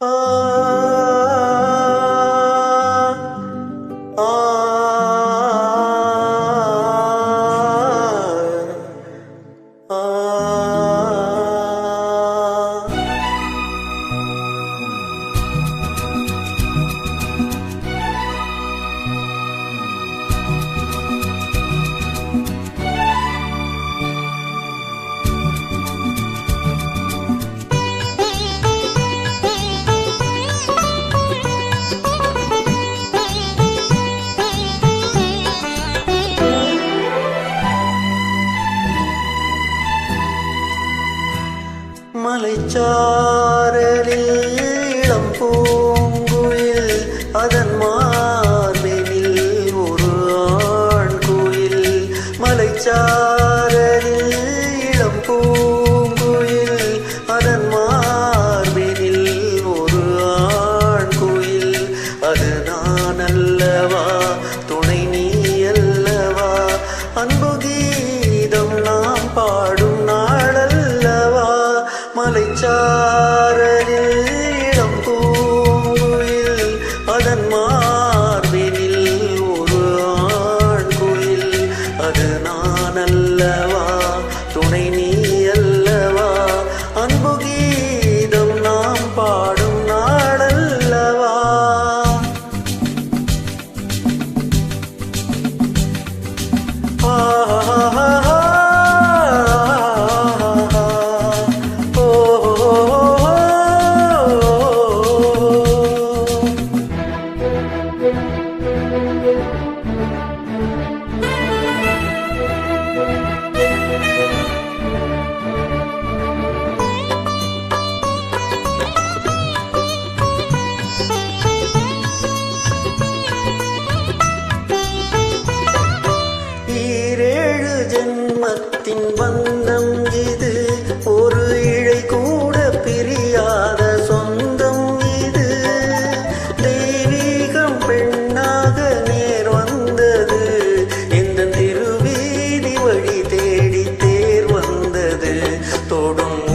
Oh. மலைச்சாரலில் இளம் பூங்குயில் அதன் மார்பினில் ஒரு ஆண் குயில். மலைச்சாரலில் இளம் பூங்குயில் அதன் மார்பினில் ஒரு ஆண் குயில். அது நான் அல்லவா துணை நீ அல்லவா அன்புகீ ஜென்மத்தின் பந்தம் இது ஒரு இழை கூட பிரியாத சொந்தம் இது. தெய்வீகம் பெண்ணாக நேர் வந்தது எந்த திருவீதி வழி தேடி தேர் வந்தது. தொடும்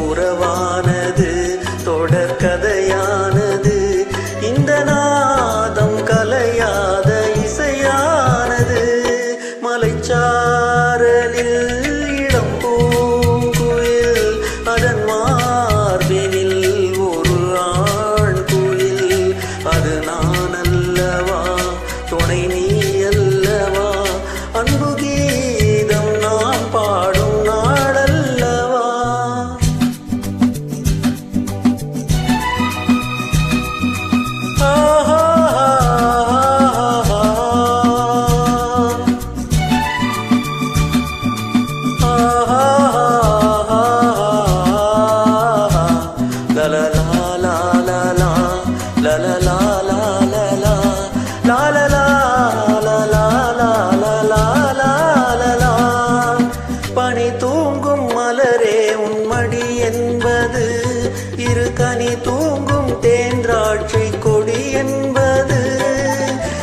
இரு கனி தூங்கும் தேன்றாட்சி கொடி என்பது?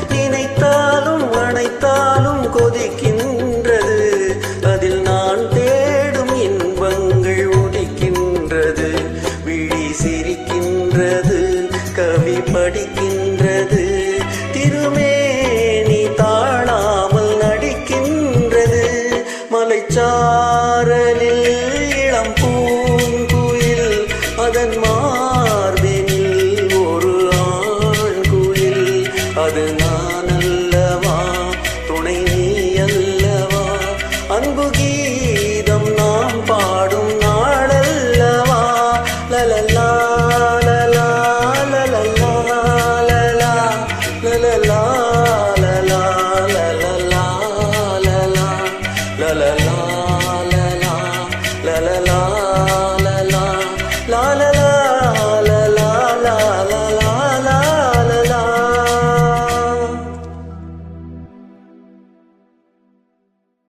நினைத்தாலும் அணைத்தாலும் கொதிக்கின்றது. அதில் நான் தேடும் இன்பங்கள் உதிக்கின்றது. விழி சிரிக்கின்றது கவி படிக்கின்றது. திருமேனி தாழாமல் நடிக்கின்றது. மலைச்சாரலில் அது நான்